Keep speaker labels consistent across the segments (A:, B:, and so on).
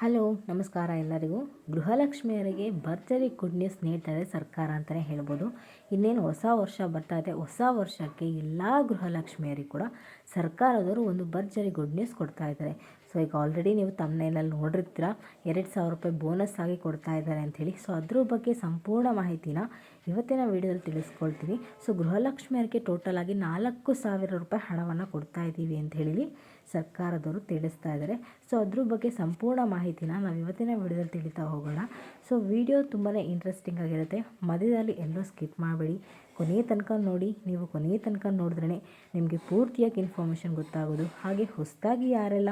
A: Hello, ನಮಸ್ಕಾರ ಎಲ್ಲರಿಗೂ. ಗೃಹಲಕ್ಷ್ಮಿಯರಿಗೆ ಭರ್ಜರಿ ಗುಡ್ ನ್ಯೂಸ್ ನೀಡ್ತಾರೆ ಸರ್ಕಾರ ಅಂತಲೇ ಹೇಳ್ಬೋದು. ಇನ್ನೇನು ಹೊಸ ವರ್ಷ ಬರ್ತಾ ಇದೆ. ಹೊಸ ವರ್ಷಕ್ಕೆ ಎಲ್ಲ ಗೃಹಲಕ್ಷ್ಮಿಯರಿಗೆ ಕೂಡ ಸರ್ಕಾರದವರು ಒಂದು ಭರ್ಜರಿ ಗುಡ್ ನ್ಯೂಸ್ ಕೊಡ್ತಾ ಇದ್ದಾರೆ. ಸೊ ಈಗ ಆಲ್ರೆಡಿ ನೀವು ತಮ್ಮನೇನಲ್ಲಿ ನೋಡಿರ್ತೀರ, ಎರಡು ಸಾವಿರ ರೂಪಾಯಿ ಬೋನಸ್ ಆಗಿ ಕೊಡ್ತಾ ಇದ್ದಾರೆ ಅಂಥೇಳಿ. ಸೊ ಅದ್ರ ಬಗ್ಗೆ ಸಂಪೂರ್ಣ ಮಾಹಿತಿನ ಇವತ್ತಿನ ವಿಡಿಯೋದಲ್ಲಿ ತಿಳಿಸ್ಕೊಳ್ತೀನಿ. ಸೊ ಗೃಹಲಕ್ಷ್ಮಿಯರಿಗೆ ಟೋಟಲ್ ಆಗಿ ನಾಲ್ಕು ಸಾವಿರ ರೂಪಾಯಿ ಹಣವನ್ನು ಕೊಡ್ತಾ ಇದ್ದೀವಿ ಅಂತ ಹೇಳಿ ಸರ್ಕಾರದವರು ತಿಳಿಸ್ತಾ ಇದ್ದಾರೆ. ಸೊ, ಅದ್ರ ಬಗ್ಗೆ ಸಂಪೂರ್ಣ ಮಾಹಿತಿನ ನಾವು ಇವತ್ತಿನ ವಿಡಿಯೋದಲ್ಲಿ ತಿಳಿತಾ ಹೋಗೋಣ. ಸೊ, ವಿಡಿಯೋ ತುಂಬಾ ಇಂಟ್ರೆಸ್ಟಿಂಗ್ ಆಗಿರುತ್ತೆ. ಮಧ್ಯದಲ್ಲಿ ಎಲ್ಲೂ ಸ್ಕಿಪ್ ಮಾಡಬೇಡಿ. ಕೊನೆಯ ತನಕ ನೋಡಿ, ನೀವು ಕೊನೆಯ ತನಕ ನೋಡಿದ್ರೆ ನಿಮಗೆ ಪೂರ್ತಿಯಾಗಿ ಇನ್ಫಾರ್ಮೇಷನ್ ಗೊತ್ತಾಗೋದು. ಹಾಗೆ ಹೊಸದಾಗಿ ಯಾರೆಲ್ಲ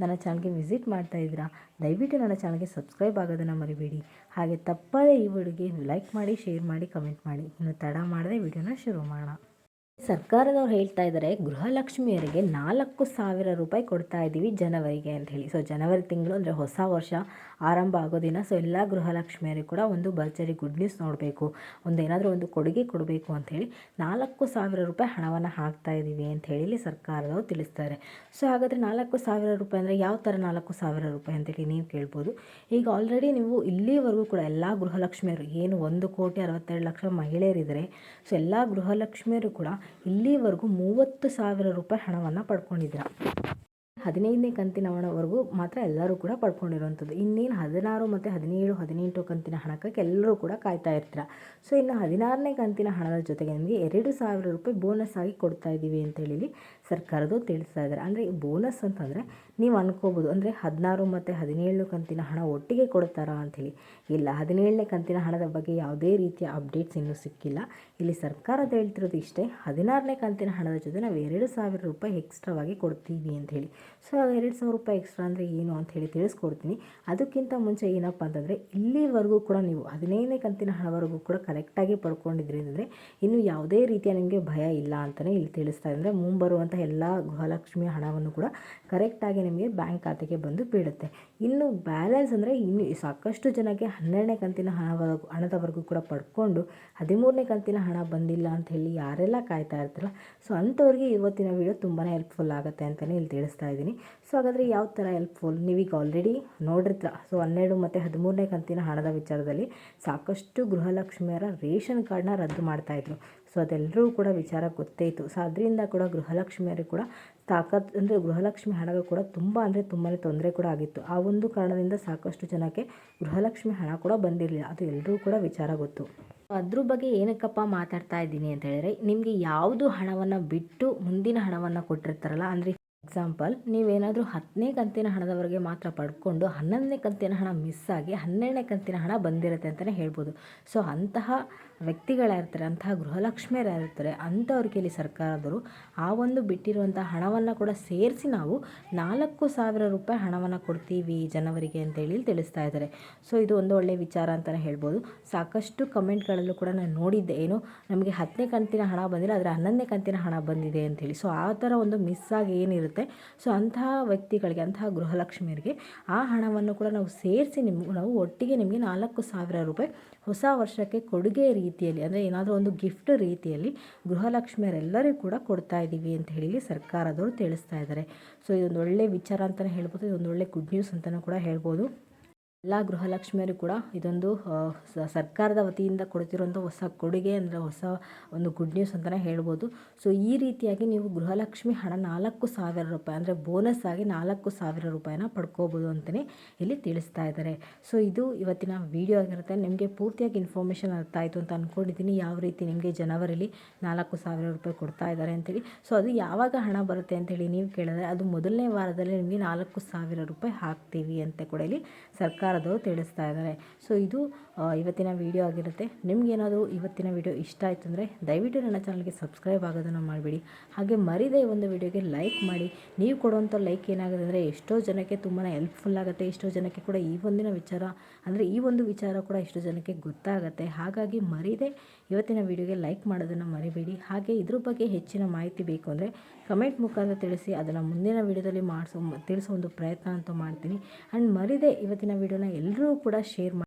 A: ನನ್ನ ಚಾನಲ್ಗೆ ವಿಸಿಟ್ ಮಾಡ್ತಾ ಇದ್ದೀರಾ, ದಯವಿಟ್ಟು ನನ್ನ ಚಾನಲ್ಗೆ ಸಬ್ಸ್ಕ್ರೈಬ್ ಆಗೋದನ್ನು ಮರಿಬೇಡಿ. ಹಾಗೆ ತಪ್ಪದೇ ಈ ವಿಡಿಯೋಗೆ ಲೈಕ್ ಮಾಡಿ ಶೇರ್ ಮಾಡಿ ಕಮೆಂಟ್ ಮಾಡಿ. ಇನ್ನು ತಡ ಮಾಡದೆ ವಿಡಿಯೋನ ಶುರು ಮಾಡೋಣ. ಸರ್ಕಾರದವ್ರು ಹೇಳ್ತಾ ಇದ್ದಾರೆ ಗೃಹಲಕ್ಷ್ಮಿಯರಿಗೆ ನಾಲ್ಕು ಸಾವಿರ ರೂಪಾಯಿ ಕೊಡ್ತಾ ಇದ್ದೀವಿ ಜನವರಿಗೆ ಅಂತ ಹೇಳಿ. ಸೊ ಜನವರಿ ತಿಂಗಳು ಅಂದರೆ ಹೊಸ ವರ್ಷ ಆರಂಭ ಆಗೋ ದಿನ. ಸೊ ಎಲ್ಲ ಗೃಹಲಕ್ಷ್ಮಿಯರಿಗೆ ಕೂಡ ಒಂದು ಭರ್ಜರಿ ಗುಡ್ ನ್ಯೂಸ್ ನೋಡಬೇಕು. ಒಂದು ಏನಾದರೂ ಒಂದು ಕೊಡುಗೆ ಕೊಡಬೇಕು ಅಂಥೇಳಿ ನಾಲ್ಕು ಸಾವಿರ ರೂಪಾಯಿ ಹಣವನ್ನು ಹಾಕ್ತಾ ಇದ್ದೀವಿ ಅಂತ ಹೇಳಿ ಸರ್ಕಾರದವರು ತಿಳಿಸ್ತಾರೆ. ಸೊ ಹಾಗಾದರೆ ನಾಲ್ಕು ಸಾವಿರ ರೂಪಾಯಿ ಅಂದರೆ ಯಾವ ಥರ ನಾಲ್ಕು ಸಾವಿರ ರೂಪಾಯಿ ಅಂತೇಳಿ ನೀವು ಕೇಳ್ಬೋದು. ಈಗ ಆಲ್ರೆಡಿ ನೀವು ಇಲ್ಲಿವರೆಗೂ ಕೂಡ ಎಲ್ಲ ಗೃಹಲಕ್ಷ್ಮಿಯರು, ಏನು ಒಂದು ಕೋಟಿ ಅರವತ್ತೆರಡು ಲಕ್ಷ ಮಹಿಳೆಯರಿದ್ದಾರೆ ಸೊ ಎಲ್ಲ ಗೃಹಲಕ್ಷ್ಮಿಯರು ಕೂಡ ಇಲ್ಲಿವರೆಗೂ ಮೂವತ್ತು ಸಾವಿರ ರೂಪಾಯಿ ಹಣವನ್ನು ಪಡ್ಕೊಂಡಿದ್ದೀರ? ಹದಿನೈದನೇ ಕಂತಿನ ಹಣವರೆಗೂ ಮಾತ್ರ ಎಲ್ಲರೂ ಕೂಡ ಪಡ್ಕೊಂಡಿರುವಂಥದ್ದು. ಇನ್ನೇನು ಹದಿನಾರು ಮತ್ತು ಹದಿನೇಳು, ಹದಿನೆಂಟು ಕಂತಿನ ಹಣಕ್ಕೆ ಎಲ್ಲರೂ ಕೂಡ ಕಾಯ್ತಾ ಇರ್ತೀರ. ಸೊ ಇನ್ನು ಹದಿನಾರನೇ ಕಂತಿನ ಹಣದ ಜೊತೆಗೆ ನಿಮಗೆ ಎರಡು ಸಾವಿರ ರೂಪಾಯಿ ಬೋನಸ್ ಆಗಿ ಕೊಡ್ತಾ ಇದ್ದೀವಿ ಅಂತ ಹೇಳಿ ಸರ್ಕಾರದ್ದು ತಿಳಿಸ್ತಾ ಇದ್ದಾರೆ. ಅಂದರೆ ಬೋನಸ್ ಅಂತಂದರೆ ನೀವು ಅನ್ಕೋಬೋದು, ಅಂದರೆ ಹದಿನಾರು ಮತ್ತು ಹದಿನೇಳು ಕಂತಿನ ಹಣ ಒಟ್ಟಿಗೆ ಕೊಡ್ತಾರಾ ಅಂಥೇಳಿ ಇಲ್ಲ, ಹದಿನೇಳನೇ ಕಂತಿನ ಹಣದ ಬಗ್ಗೆ ಯಾವುದೇ ರೀತಿಯ ಅಪ್ಡೇಟ್ಸ್ ಇನ್ನೂ ಸಿಕ್ಕಿಲ್ಲ. ಇಲ್ಲಿ ಸರ್ಕಾರದ ಹೇಳ್ತಿರೋದು ಇಷ್ಟೇ, ಹದಿನಾರನೇ ಕಂತಿನ ಹಣದ ಜೊತೆ ನಾವು ಎರಡು ಸಾವಿರ ರೂಪಾಯಿ ಎಕ್ಸ್ಟ್ರಾವಾಗಿ ಕೊಡ್ತೀವಿ ಅಂತ ಹೇಳಿ. ಸೊ, ಎರಡು ಸಾವಿರ ರೂಪಾಯಿ ಎಕ್ಸ್ಟ್ರಾ ಅಂದರೆ ಏನು ಅಂತ ಹೇಳಿ ತಿಳಿಸ್ಕೊಡ್ತೀನಿ. ಅದಕ್ಕಿಂತ ಮುಂಚೆ ಏನಪ್ಪ ಅಂತಂದರೆ, ಇಲ್ಲಿವರೆಗೂ ಕೂಡ ನೀವು ಹದಿನೈದನೇ ಕಂತಿನ ಹಣವರೆಗೂ ಕೂಡ ಕರೆಕ್ಟಾಗಿ ಪಡ್ಕೊಂಡಿದ್ರಿ ಅಂದರೆ ಇನ್ನು ಯಾವುದೇ ರೀತಿಯ ನಿಮಗೆ ಭಯ ಇಲ್ಲ ಅಂತಲೇ ಇಲ್ಲಿ ತಿಳಿಸ್ತಾ ಅಂದರೆ ಮುಂಬರುವಂಥ ಎಲ್ಲ ಗೃಹಲಕ್ಷ್ಮಿ ಹಣವನ್ನು ಕೂಡ ಕರೆಕ್ಟಾಗಿ ನಿಮಗೆ ಬ್ಯಾಂಕ್ ಖಾತೆಗೆ ಬಂದು ಬೀಳುತ್ತೆ. ಇನ್ನು ಬ್ಯಾಲೆನ್ಸ್ ಅಂದರೆ ಇನ್ನು ಸಾಕಷ್ಟು ಜನಕ್ಕೆ ಹನ್ನೆರಡನೇ ಕಂತಿನ ಹಣವರೆಗೂ, ಹಣದವರೆಗೂ ಕೂಡ ಪಡ್ಕೊಂಡು ಹದಿಮೂರನೇ ಕಂತಿನ ಹಣ ಬಂದಿಲ್ಲ ಅಂತ ಹೇಳಿ ಯಾರೆಲ್ಲ ಕಾಯ್ತಾ ಇರ್ತಾರಲ್ಲ, ಸೊ ಅಂಥವ್ರಿಗೆ ಇವತ್ತಿನ ವಿಡಿಯೋ ತುಂಬಾ ಹೆಲ್ಪ್ಫುಲ್ ಆಗುತ್ತೆ ಅಂತಲೇ ಇಲ್ಲಿ ತಿಳಿಸ್ತಾ ಇದ್ದೀನಿ. ಸೊ ಹಾಗಾದರೆ ಯಾವ ಥರ ಹೆಲ್ಪ್ಫುಲ್ ನೀವೀಗ ಆಲ್ರೆಡಿ ನೋಡಿರ್ತೀರ. ಸೊ ಹನ್ನೆರಡು ಮತ್ತು ಹದಿಮೂರನೇ ಕಂತಿನ ಹಣದ ವಿಚಾರದಲ್ಲಿ ಸಾಕಷ್ಟು ಗೃಹಲಕ್ಷ್ಮಿಯರ ರೇಷನ್ ಕಾರ್ಡ್ನ ರದ್ದು ಮಾಡ್ತಾಯಿದ್ರು ಸೊ ಅದೆಲ್ಲರೂ ಕೂಡ ವಿಚಾರ ಗೊತ್ತೇ ಇತ್ತು. ಸೊ ಅದರಿಂದ ಕೂಡ ಗೃಹಲಕ್ಷ್ಮಿಯರಿಗೆ ಕೂಡ ತಾಕತ್, ಅಂದರೆ ಗೃಹಲಕ್ಷ್ಮಿ ಹಣಗಳು ಕೂಡ ತುಂಬ ಅಂದರೆ ತುಂಬಾ ತೊಂದರೆ ಕೂಡ ಆಗಿತ್ತು. ಆ ಒಂದು ಕಾರಣದಿಂದ ಸಾಕಷ್ಟು ಜನಕ್ಕೆ ಗೃಹಲಕ್ಷ್ಮಿ ಹಣ ಕೂಡ ಬಂದಿರಲಿಲ್ಲ. ಅದು ಎಲ್ಲರೂ ಕೂಡ ವಿಚಾರ ಗೊತ್ತು. ಅದ್ರ ಬಗ್ಗೆ ಏನಕ್ಕಪ್ಪ ಮಾತಾಡ್ತಾ ಇದ್ದೀನಿ ಅಂತ ಹೇಳಿದ್ರೆ, ನಿಮಗೆ ಯಾವುದು ಹಣವನ್ನು ಬಿಟ್ಟು ಮುಂದಿನ ಹಣವನ್ನು ಕೊಟ್ಟಿರ್ತಾರಲ್ಲ, ಅಂದರೆ ಎಕ್ಸಾಂಪಲ್ ನೀವೇನಾದರೂ ಹತ್ತನೇ ಕಂತಿನ ಹಣದವರೆಗೆ ಮಾತ್ರ ಪಡ್ಕೊಂಡು ಹನ್ನೊಂದನೇ ಕಂತಿನ ಹಣ ಮಿಸ್ ಆಗಿ ಹನ್ನೆರಡನೇ ಕಂತಿನ ಹಣ ಬಂದಿರುತ್ತೆ ಅಂತಲೇ ಹೇಳ್ಬೋದು. ಸೊ ಅಂತಹ ವ್ಯಕ್ತಿಗಳಿರ್ತಾರೆ ಅಂತಹ ಗೃಹಲಕ್ಷ್ಮಿಯರು ಇರ್ತಾರೆ, ಅಂಥವ್ರಿಗೆ ಇಲ್ಲಿ ಸರ್ಕಾರದವರು ಆ ಒಂದು ಬಿಟ್ಟಿರುವಂಥ ಹಣವನ್ನು ಕೂಡ ಸೇರಿಸಿ ನಾವು ನಾಲ್ಕು ಸಾವಿರ ರೂಪಾಯಿ ಹಣವನ್ನು ಕೊಡ್ತೀವಿ ಜನವರಿಗೆ ಅಂತೇಳಿ ತಿಳಿಸ್ತಾ ಇದ್ದಾರೆ. ಸೊ ಇದು ಒಂದು ಒಳ್ಳೆಯ ವಿಚಾರ ಅಂತಲೇ ಹೇಳ್ಬೋದು. ಸಾಕಷ್ಟು ಕಮೆಂಟ್ಗಳಲ್ಲೂ ಕೂಡ ನಾನು ನೋಡಿದ್ದೆ. ಏನು, ನಮಗೆ ಹತ್ತನೇ ಕಂತಿನ ಹಣ ಬಂದಿಲ್ಲ, ಆದರೆ ಹನ್ನೊಂದನೇ ಕಂತಿನ ಹಣ ಬಂದಿದೆ ಅಂತೇಳಿ ಸೊ ಆ ಥರ ಒಂದು ಮಿಸ್ ಆಗಿ ಏನಿರುತ್ತೆ? ಸೊ ಅಂತಹ ವ್ಯಕ್ತಿಗಳಿಗೆ, ಅಂತಹ ಗೃಹಲಕ್ಷ್ಮಿಯರಿಗೆ ಆ ಹಣವನ್ನು ಕೂಡ ನಾವು ಸೇರಿಸಿ ನಿಮ್ಗೆ, ನಾವು ಒಟ್ಟಿಗೆ ನಿಮಗೆ ನಾಲ್ಕು ಸಾವಿರ ರೂಪಾಯಿ ಹೊಸ ವರ್ಷಕ್ಕೆ ಕೊಡುಗೆ ರೀತಿಯಲ್ಲಿ, ಅಂದರೆ ಏನಾದರೂ ಒಂದು ಗಿಫ್ಟ್ ರೀತಿಯಲ್ಲಿ ಗೃಹಲಕ್ಷ್ಮಿಯರೆಲ್ಲರಿಗೂ ಕೂಡ ಕೊಡ್ತಾ ಇದ್ದೀವಿ ಅಂತ ಹೇಳಿ ಸರ್ಕಾರದವರು ತಿಳಿಸ್ತಾ ಇದ್ದಾರೆ. ಸೊ ಇದೊಂದು ಒಳ್ಳೆ ವಿಚಾರ ಅಂತಲೇ ಹೇಳ್ಬೋದು, ಇದೊಂದು ಒಳ್ಳೆ ಗುಡ್ ನ್ಯೂಸ್ ಅಂತಲೂ ಕೂಡ ಹೇಳ್ಬೋದು. ಎಲ್ಲ ಗೃಹಲಕ್ಷ್ಮಿಯರು ಕೂಡ ಇದೊಂದು ಸರ್ಕಾರದ ವತಿಯಿಂದ ಕೊಡ್ತಿರುವಂಥ ಹೊಸ ಕೊಡುಗೆ ಅಂದರೆ ಹೊಸ ಒಂದು ಗುಡ್ ನ್ಯೂಸ್ ಅಂತಲೇ ಹೇಳ್ಬೋದು. ಸೊ ಈ ರೀತಿಯಾಗಿ ನೀವು ಗೃಹಲಕ್ಷ್ಮಿ ಹಣ ನಾಲ್ಕು ಸಾವಿರ ರೂಪಾಯಿ ಅಂದರೆ ಬೋನಸ್ ಆಗಿ ನಾಲ್ಕು ಸಾವಿರ ರೂಪಾಯಿನ ಪಡ್ಕೋಬೋದು ಅಂತಲೇ ಇಲ್ಲಿ ತಿಳಿಸ್ತಾ ಇದ್ದಾರೆ. ಸೊ ಇದು ಇವತ್ತಿನ ವಿಡಿಯೋ ಆಗಿರುತ್ತೆ. ನಿಮಗೆ ಪೂರ್ತಿಯಾಗಿ ಇನ್ಫಾರ್ಮೇಷನ್ ಅರ್ಥ ಆಯಿತು ಅಂತ ಅಂದ್ಕೊಂಡಿದ್ದೀನಿ ಯಾವ ರೀತಿ ನಿಮಗೆ ಜನವರಿಲಿ ನಾಲ್ಕು ಸಾವಿರ ರೂಪಾಯಿ ಕೊಡ್ತಾ ಇದ್ದಾರೆ ಅಂತೇಳಿ. ಸೊ ಅದು ಯಾವಾಗ ಹಣ ಬರುತ್ತೆ ಅಂತೇಳಿ ನೀವು ಕೇಳಿದ್ರೆ ಅದು ಮೊದಲನೇ ವಾರದಲ್ಲಿ ನಿಮಗೆ ನಾಲ್ಕು ಸಾವಿರ ರೂಪಾಯಿ ಹಾಕ್ತೀವಿ ಅಂತ ಕೂಡ ಇಲ್ಲಿ ಸರ್ಕಾರ ಸರ್ಕಾರದವರು ತಿಳಿಸ್ತಾ ಇದ್ದಾರೆ. ಸೊ ಇದು ಇವತ್ತಿನ ವಿಡಿಯೋ ಆಗಿರುತ್ತೆ. ನಿಮಗೇನಾದರೂ ಇವತ್ತಿನ ವಿಡಿಯೋ ಇಷ್ಟ ಆಯಿತು ಅಂದರೆ ದಯವಿಟ್ಟು ನನ್ನ ಚಾನಲ್ಗೆ ಸಬ್ಸ್ಕ್ರೈಬ್ ಆಗೋದನ್ನು ಮಾಡಿಬಿಡಿ. ಹಾಗೆ ಮರಿದೇ ಒಂದು ವಿಡಿಯೋಗೆ ಲೈಕ್ ಮಾಡಿ. ನೀವು ಕೊಡುವಂಥ ಲೈಕ್ ಏನಾಗುತ್ತೆ ಅಂದರೆ, ಎಷ್ಟೋ ಜನಕ್ಕೆ ತುಂಬಾ ಹೆಲ್ಪ್ಫುಲ್ ಆಗುತ್ತೆ, ಎಷ್ಟೋ ಜನಕ್ಕೆ ಕೂಡ ಈ ಒಂದಿನ ವಿಚಾರ, ಅಂದರೆ ಈ ಒಂದು ವಿಚಾರ ಕೂಡ ಎಷ್ಟೋ ಜನಕ್ಕೆ ಗೊತ್ತಾಗುತ್ತೆ. ಹಾಗಾಗಿ ಮರಿದೇ ಇವತ್ತಿನ ವಿಡಿಯೋಗೆ ಲೈಕ್ ಮಾಡೋದನ್ನು ಮರಿಬೇಡಿ. ಹಾಗೆ ಇದ್ರ ಬಗ್ಗೆ ಹೆಚ್ಚಿನ ಮಾಹಿತಿ ಬೇಕು ಅಂದರೆ ಕಮೆಂಟ್ ಮುಖಾಂತರ ತಿಳಿಸಿ, ಅದನ್ನು ಮುಂದಿನ ವಿಡಿಯೋದಲ್ಲಿ ಮಾಡಿಸೋ, ತಿಳಿಸೋ ಒಂದು ಪ್ರಯತ್ನ ಅಂತೂ ಮಾಡ್ತೀನಿ. ಆ್ಯಂಡ್ ಮರಿದೇ ಇವತ್ತಿನ ವಿಡಿಯೋನ ಎಲ್ಲರೂ ಕೂಡ ಶೇರ್ ಮಾಡಿ